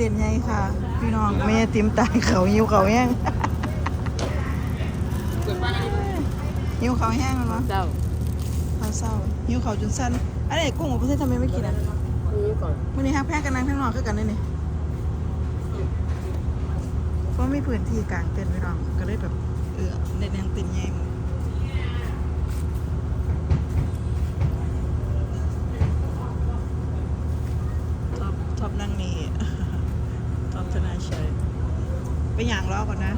เต้นใหญ่ค่ะ พี่น้องแม่ติมตายเขาหิวเขาแห้งหิวเขาแห้งมั้ยเจ้าเขาเศร้าหิวเขาจนสั้นอันนี้กุ้งของประเทศทำไมไม่กินอะนี่ก่อนมื่อนี้ฮักแพ้กันนั่งข้างนอกคือกันนี่นี่เพราะไม่พื้นที่กลางเต็นท์พี่น้องก็เลยแบบเออในแนงเต็นท์ใหญ่หมดท็อปท็อปนั่งนี่ท็ อปธนาชัยไปอย่างรอก่อนนะ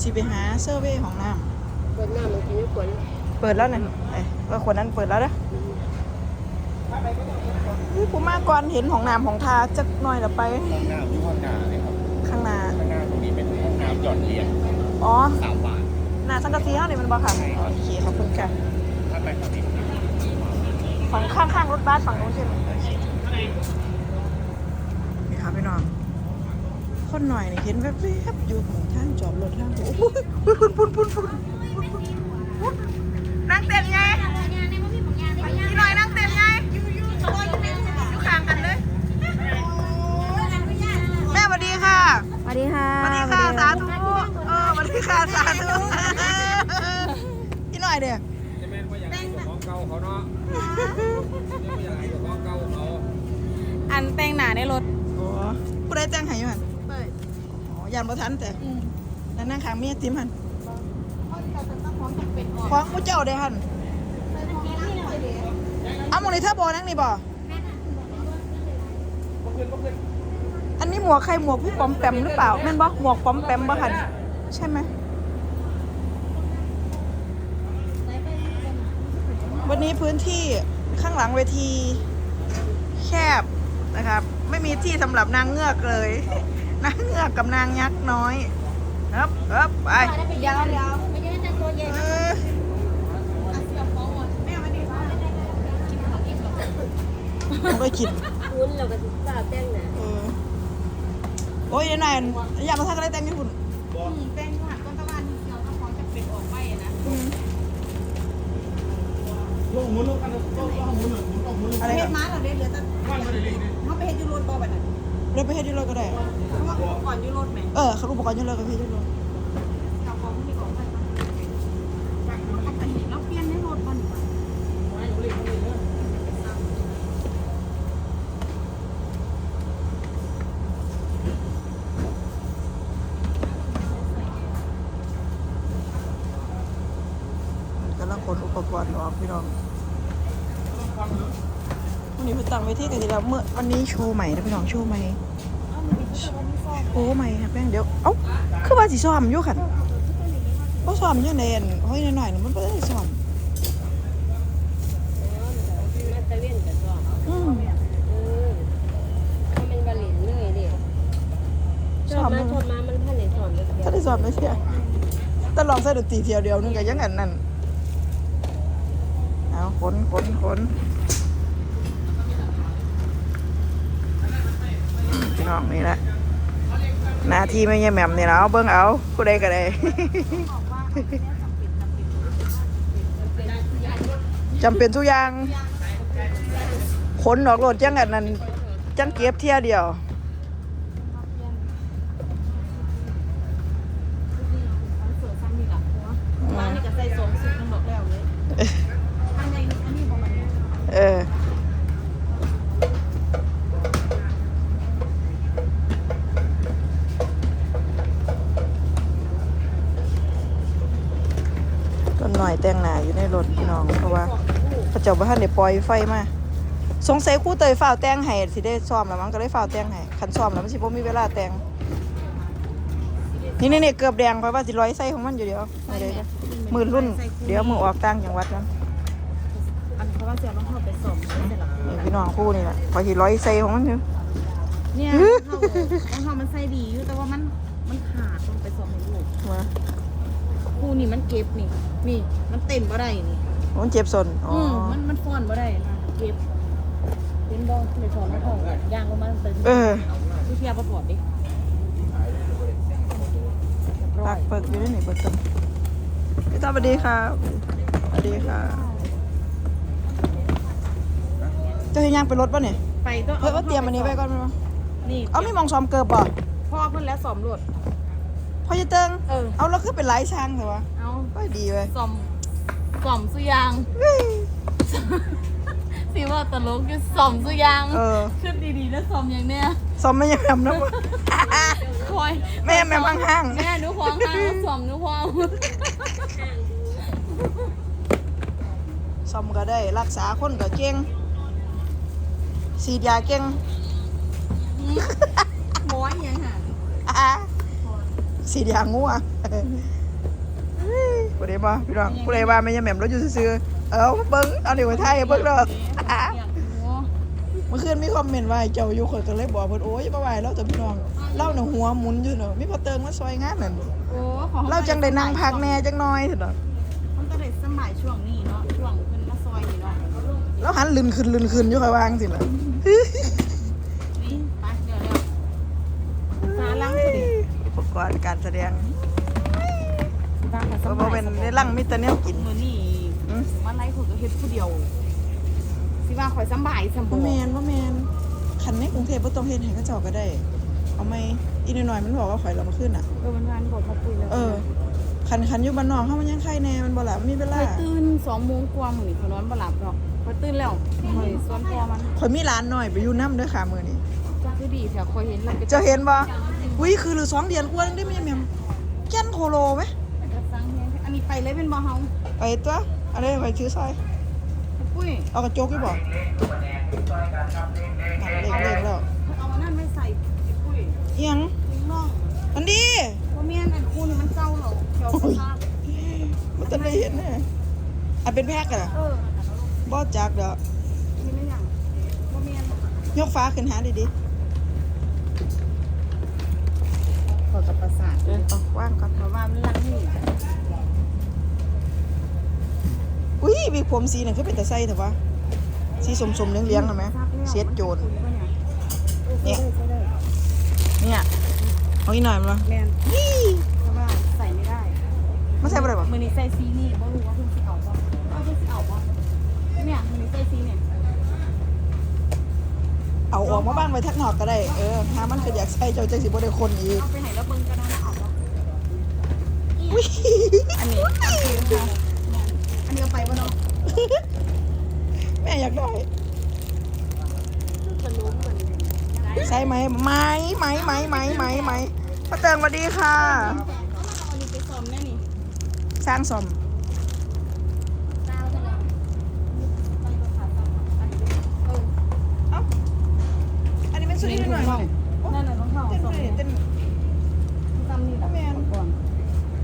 สิไปหาเซอร์เวยของน้เปิดหน้ามันกินไม่ควรำเปิดแล้วเนี่ยเอ้ยว่าคนนั้นเปิดแล้วนะนี่ผมมาก่อนเห็นของน้ำของทาจักหน่อยละไปห้องน้ำที่ห้องน้ำเลยครับข้างหน้าข้างหน้าตรงนี้เป็นห้องน้ำหยอดเหรียญอ๋อ สามบาท หน้าสังกะสีเท่านี้มันบ่ค่ะใช่ครับโอเค ขอบคุณค่ะ ถ้าไปฝั่งนี้ฝั่งข้างๆรถบัสฝั่งนู้นใช่ไหมโอเคนี่ครับพี่น้อง คนหน่อยเนี่ยเห็นแวบๆอยู่ของทางจอดรถทางโอ้โหพุ่นพุ่นพุ่นพุ่นพุ่นนั่งเต้นไงพี่หน่อยนั่งเต้นไงอยู่ข้างกันเลยแม่สวัสดีค่ะสวัสดีค่ะสวัสดีค่ะสาธุเออสวัสดีค่ะสาธุพี่หน่อยเด้อจะเป็นว่าอยางไรกับของเก่าเขาเนาะว่าอยางไรกับของเก่าเขาอันแป้งหนาในรถโอ้ผู้ใดแต่งให้อยู่หัน ยานบ่ทันแต่นั่นนั่งข้างเมียติมหั่นของผู้เจ้าเด้อหั่นเอาหมองนี้ถ้าบ่นั่งนี่บ่อันนี้หมวกใครหมวกพี่ปอมแปมหรือเปล่าแม่นบ่หมวกปอมแปมบ่หั่นใช่ไหมวันนี้พื้นที่ข้างหลังเวที แคบนะครับ ไม่มีที่สำหรับนางเงือกเลย นางเงือกกับนางยักษ์น้อยครับครับไปเดี๋ยวเดี๋ยวไม่ใช่จะตัวใหญ่เออไม่คิดคุ้นเราก็สาวแป้งหนาเออโอ้ยนายอยากมาทำอะไรแต่งให้คุณแป้งหัดต้นตะวันเกี่ยวกับของจะเป็นออกไปนะอืมลูกหมุนลูกกันลูกลูกหมุนหมุนลูกหมุนอะไรเฮ็กัดนมาเราได้เหลือแต่วันไม่ได้เลยนี่เขาไปเฮ็ดอยู่รถบ่บัดนั้น รถไปเฮ็ดที่รถก็ได้ เพราะว่าก่อนอยู่รถแหมเออเขาอุปกรณ์อยังเลยก็เฮ็ดที่รถเอาของที่ของไปเอาไปเฮ็ดแล้วเปลี่ยนในรถบ่นี่บัดกำลังขนอุปกรณ์ออกพี่น้องวันนี้เพิ่งตั้งเวทีกันทีแล้วเมื่อวันนี้โชว์ใหม่นะพี่น้องโชว์ใหม่ โอ้ใหม่ครับแป้งเดี๋ยว เอ้าคือว่าสิซ้อมอยู่คันบ่ซ้อมยังไงอันเฮ้ยหน่อยๆนี่มันบ่ได้ซ้อมมาตะเวนกับตัวอืมเออถ้ามันบาลินเลยดิชอบมาชอบมามันพันในสอนเลยถ้าได้ซ้อมไม่เสียแต่ลองใส่ดนตรีเที่ยวเดียวนึงก็ยังอันนั้นเอาขนขนขน พี่น้องนี่แหละหน้าที่ไม่ใช่แหม่มนี่แล้วเบิ่งเอาผู้ใดก็ได้จำเป็นทุกอย่างขนออกรถจังอันนั้นจังเก็บเที่ยเดียวร้านนี่ก็ใส่ นหน่อยแต่งหนาอยู่ในรถพี่น้อง เพราะว่าพระเจ้าบ้านเดี๋ยวปล่อยไฟมาสงสัยครู่เตยฝ้าวแต่งให้สิได้ซ้อมแล้วมั้งก็ได้ฝ้าวแต่งให้คันซ้อมแล้วมันสิบ่มีเวลาแต่งนี่นี่นี่เกือบแดงเพราะว่าสิร้อยใส่ของมันอยู่เดียวไม่ได้จ้ะมือรุ่น เดี๋ยวมือออกต่างจังหวัดกันอันเพราะว่าจะต้องเข้าไปสอบเสร็จแล้วนี่พี่น้องคู่นี่แหละพอสิร้อยใส่ของมันอยู่เนี่ยเขาของเขามันใส่ดีอยู่แต่ว่ามันมันขาดต้องไปสอบให้ลูก มาคู่นี่มันเก็บนี่ นี่ มันเต้นบ่ได้นี่มันเจ็บสนอ๋ออือมมันมันฟ้อนบ่ได้นะเก็บเป็นบ่ในสอนไม่ท่องย่างลงมาเป็นเออวิทยาประกอบดิปากเปิดอยู่ในนี่เปิดกันพี่ตาสวัสดีครับสวัสดีค่ะเจะให้ย่างไปรถป่ะเนี่ยไปต้องเฮ้ยว่าเตรียมอันนี้ไว้ก่อนไหมวะนี่เอามีหมองซ้อมเกิบบ่พ่อเพิ่นแล้วสอมรถ พอจะเติงเออ เอาแล้วคือเป็นหลายช่างเหรอวะเอาก็ดีเว้ย สอมสอมสุยางเฮ้ยสิว่าตลกอยู่สอมสุยางเออ ขึ้นดีๆแล้วสอมอย่างเนี้ยซ้อมไม่ยังแหมนะวะ คอยแม่แม่ห้าง แม่หนูควงข้างแล้วสอมหนูควงๆซ้อมก็ได้รักษาคนก็เก่งสีดยาเก่งหมออีหยังหาอะ สีดยางัวเฮ้ยผู้ใดมาพี่น้องผู้ใดว่าไม่ยังแหม่มเราอยู่ซื่อๆเอาเบิ้งเอาเดี๋ยวไปไทยให้เบิ้งเด้ออะเมื่อคืนมีคอมเมนต์ว่าให้เจ้าอยู่คนก็เลยบอกเพิ่นโอ้ยบ่ไหวแล้วจ้ะพี่น้องเล่าหนูหัวหมุนอยู่เนาะมีพอเติงมาซอยงานนั่นโอ้ของเราจังได้นั่งพักแน่จังน้อยเถอะเนาะมันก็ได้สมัยช่วงนี้เนาะช่วงเพิ่นมาซอยนี่เนาะแล้วหันลืนขึ้นลืนขึ้นอยู่ค่อยวางสิล่ะ นี่ไปเดี๋ยวเดี๋ยวสาลังพอดี อุป กรณ์การแสดงบ้างกับสบ่มัยเป็นในลังมีแต่แนวกินมื้อนี้อืมมาไล่ข่อยก็เฮ็ดผู้เดียวสิว่าข่อยสำบายสำบ่บ่แม่นบ่แม่นคันในกรุงเทพบ่ต้องเฮ็ดให้เขาเจ้าก็ได้ เอาไหมอีน้อยๆมันบอกว่าข่อยเรามาขึ้นอะเออมันวันบอกเขาปุยแล้วเออคันคันอยู่บ้านนอกเฮามันยังไข่แน่มันบ่ล่ะมันมีเวลาข่อยตื่น2โมงกว่ามื้อนี้ข่อยนอนบ่หลับดอกข่อยตื่นแล้วข่อยสวนพ่อมันข่อยมีร้านน้อยไปอยู่นํเด้อค่ะมื้อนี้จักคือดีแท้ข่อยเห็นแล้วก็เจ้าเห็นบ่ อุ้ยคือหรือสองเดือนกว่าได้ไหมแม่มแก่นโคโลไหมจะสั่งแฮงอันนี้ไปเลยเป็นบ่เฮาไปตัวอะไรไปชื่อซอยปุ้ยเอากระโจกอยู่บ่เล็กเล็กแล้วเอาอันนั้นไม่ใส่ปุ้ยเอียงลิงน้องอันนี้ว่าแม่นอันคู่นี่มันเจ้าเหรอเขียวสภาพมันจะได้เห็นแน่อันเป็นแพ็กอะเออบ่จักเด้อนี่ไม่ย่างว่าแม่นยกฟ้าขึ้นหาดีขอ กับประสาทๆเออเอาว่างก่อนเพราะว่ามันลังนี่อุ้ยมีผมสีนั่นคือเป็นตะไส้เถอะวะสีสมๆเหลี้ยงๆเห็นไหมเสียดโจรเนี่เนี่ยยเนี่ยเอาอีกหน่อยมั้ยแมนนี่เพราะว่าใส่ไม่ได้มาใส่บ่ได้บ่มือนี้ใส่ซีนี่บ่รู้ว่าเพิ่งสิเอาบ่เอาเพิ่งสิเอาบ่เนี่ยมือนี้ใส่ซีเนี่ย เอาออกมาบ้างไว้ทักหนอกก็ได้ เออถ้ามันก็อยากใส่เจ้าจังสิบ่ได้คนอีกเอาไปไหนแล้วเบิ่งกันนะเอาบ่อุ้ยอันนี้อันนี้ค่ะอันนี้เอาไปบ่เนาะแม่อยากได้จะล้มเหมือนได้ใช่ไหมไหม้ไหม้ไหม้ไหม้ไหม้ไหม้ป้าเติงสวัสดีค่ะ เอาอันนี้ไปซ้อมแน่นี่สร้างสม เจ้าจะแล้วไปบ่ขาดซ้อมอันนี้เออ เอ้า นี่หน่อยนั่นน่ะต้องเข้าเต้นซ้อมเต้นซ้ำนี่แหละก่อน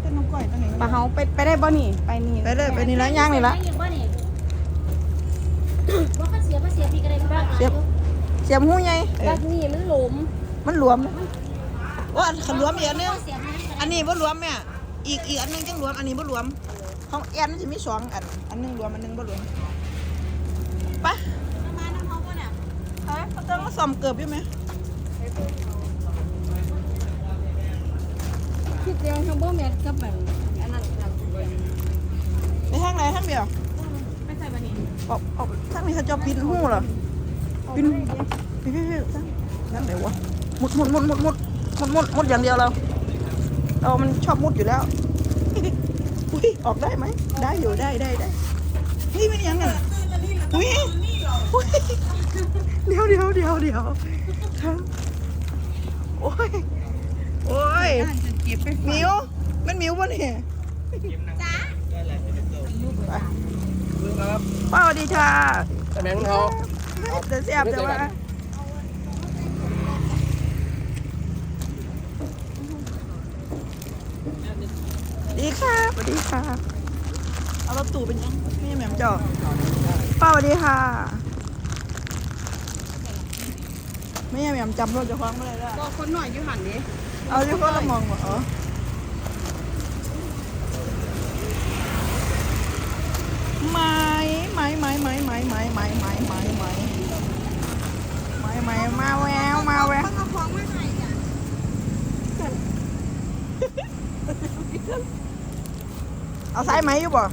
เต้นน้องก้อยตัวนี้ปลาเฮาไปไปได้บ่นี่ไปนี่ไปเลยไปนี่และย่างนี่ละยังบ่นี่บ่ก็เสียบ่เสียพี่ก็ได้บ่เสียบเสียบหูไงเอรัอกนี่มันหลุมมันหลวมว่าอันขันหลวมอีกอันนึงอันนี้บ่หลวมแม่อีกอีกอันนึงจังหลวมอันนี้บ่หลวมของแอนมันจะมีสองอันอันนึงหลวมอันนึงบ่หลวมไป มาน้ำเฮาบ่น่ะ ไปป้าเติงมาซ่อมเกือบอยู่ไหมคิดยังทั้งบ่แม่นกับแบบอันนั้นครับไปทางไหนทางเดียวไม่ใส่บ่นี่ออกออกทางนี้เขาจะปิดหูเหรอปิดพี่พี่พี่ทางนั่นไหนวะมุดมุดมุดมุดมุดมุดมุดมุดอย่างเดียวเราเรามันชอบมุดอยู่แล้วอุ้ยออกได้ไหมได้อยู่ได้ได้ได้เฮ้ยไม่ได้ยังไงอุ้ยอุ้ยเดี๋ยวเดี๋ยวเดี๋ยวเดี๋ยวครับโอ้ย โอ้ยเก็บไปหมิวมันหมิวปะเนี่ยจ้าป้าสวัสดีค่ะแต่แม่งเขาจะเสียบแต่ว่าดีค่ะสวัสดีค่ะเอารถตู่เป็นยังไม่แหม่มจอป้าสวัสดีค่ะ ไม่แหม่มจำรถเจะคล้าของไม่ได้แล้วก็คนหน่อยอยู่หันดิเอาที่เขาละมองว่าเออไม้ไม้ไม้ไม้ไม้ไม้ไม้ไม้ไม้ไม้ไม้ไม้มาแววมาแวว เอาของมาให้จ้ะเอาสายไหมอยู่บ่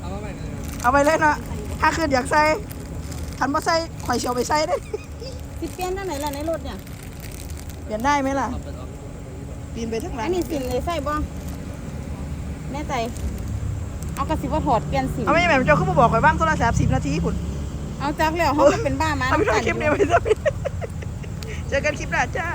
เอามาใหม่เลยเอาไปเลยเนาะถ้าคืนอยากใส่ ทันบ่ใส่ข่อยเชียวไปใส่ได้อสิเปลี่ยนทางไหนล่ะในรถเนี่ย เปลี่ยนได้ไหมล่ะปีนไปทั้งหลัอังนนี้สินเลยใส่บ่แน่ใจ เอากระสิว่าถอดเปลี่ยนสินเอาไม่ใช่แบบเจ้าเขามาบอกไว้บ้างโทรศัพท์สิบนาทีคุณเอาจักแล้วเขาก็เป็นบ้ามาเอาไปน้ำทำกันคลิปอเดียวยู่ไปเจอกันคลิปหน้าจ้า